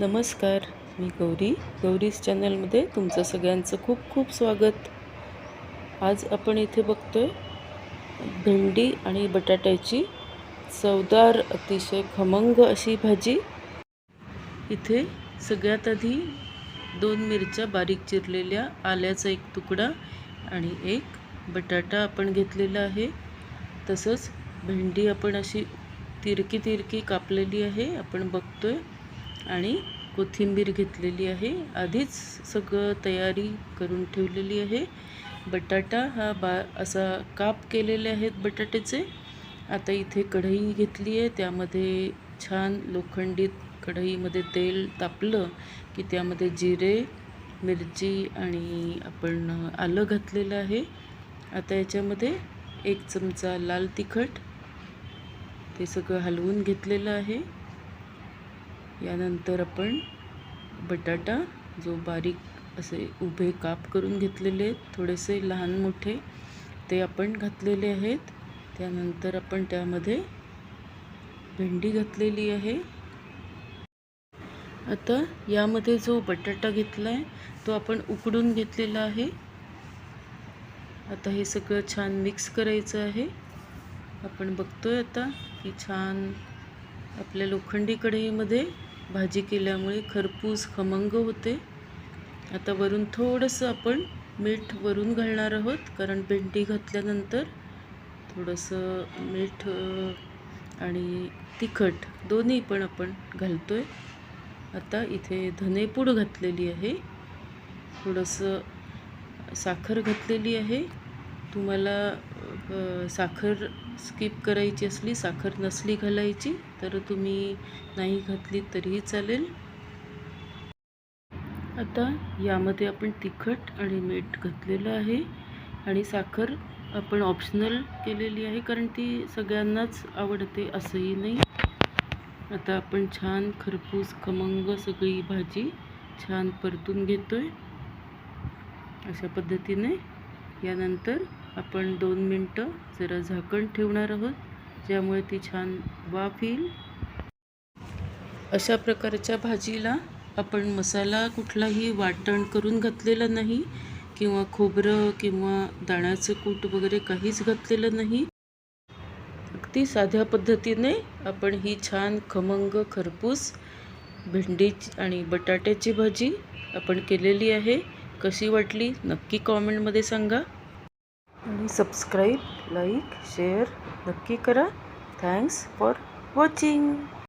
नमस्कार मी गौरी. गौरीज चॅनलमध्ये तुमचं सगळ्यांचं खूप खूप स्वागत. आज आपण इथे बघतोय भेंडी आणि बटाट्याची चवदार अतिशय खमंग अशी भाजी. इथे सगळ्यात आधी दोन मिरच्या बारीक चिरलेल्या आल्याचा एक तुकडा आणि एक बटाटा आपण घेतलेला आहे. तसंच भेंडी आपण अशी तिरकी तिरकी कापलेली आहे. आपण बघतोय आणि कोथिंबीर घेतलेली आहे. आधीच सगळं तयारी करून ठेवलेली आहे. बटाटा हा बा असा काप केलेले आहेत बटाट्याचे. आता इथे कढई घेतली आहे. त्यामध्ये छान लोखंडीत कढईमध्ये तेल तापलं की त्यामध्ये जिरे मिरची आणि आपण आलं घातलेलं आहे. आता याच्यामध्ये एक चमचा लाल तिखट. ते सगळं हलवून घेतलेलं आहे. यानंतर आपण बटाटा जो बारीक असे उभे काप करून घेतलेले आहेत थोडेसे लहान मोठे ते आपण घातलेले आहेत. त्यानंतर आपण त्यामध्ये भेंडी घातलेली आहे. आता यामध्ये जो बटाटा घेतला आहे तो आपण उकडून घेतलेला आहे. आता हे सगळं छान मिक्स करायचं आहे. आपण बघतोय आता की छान आपल्या लोखंडी कढईमध्ये भाजी केल्यामुळे खरपूस खमंग होते. आता वरून थोडंसं आपण मीठ वरून घालणार आहोत. कारण भेंडी घातल्यानंतर थोडंसं मीठ आणि तिखट दोन्ही पण आपण घालतो आहे आता इथे धनेपूड घातलेली आहे. थोडंसं साखर घातलेली आहे. तुम्हाला साखर स्किप करायची असली साखर नसली घालायची तर तुम्ही नाही घातली तरीही चालेल. आता यामध्ये आपण तिखट आणि मीठ घातलेलं आहे आणि साखर आपण ऑप्शनल केलेली आहे कारण ती सगळ्यांनाच आवडते असंही नाही. आता आपण छान खरपूस खमंग सगळी भाजी छान परतून घेतो आहे अशा पद्धतीने. यानंतर आपण दोन मिनटं जरा झाकण ठेवणार आहोत ज्यामुळे ती छान वाफ येईल. अशा प्रकारच्या भाजीला आपण मसाला कुठलाही वाटण करून घातलेला नाही किंवा खोबरं किंवा दाण्याचं कूट वगैरे काहीच घातलेलं नाही. अगदी साध्या पद्धतीने आपण ही छान खमंग खरपूस भेंडी आणि बटाट्याची भाजी आपण केलेली आहे. कशी वाटली नक्की कॉमेंटमध्ये सांगा. आणि सबस्क्राईब लाईक शेअर नक्की करा. Thanks for watching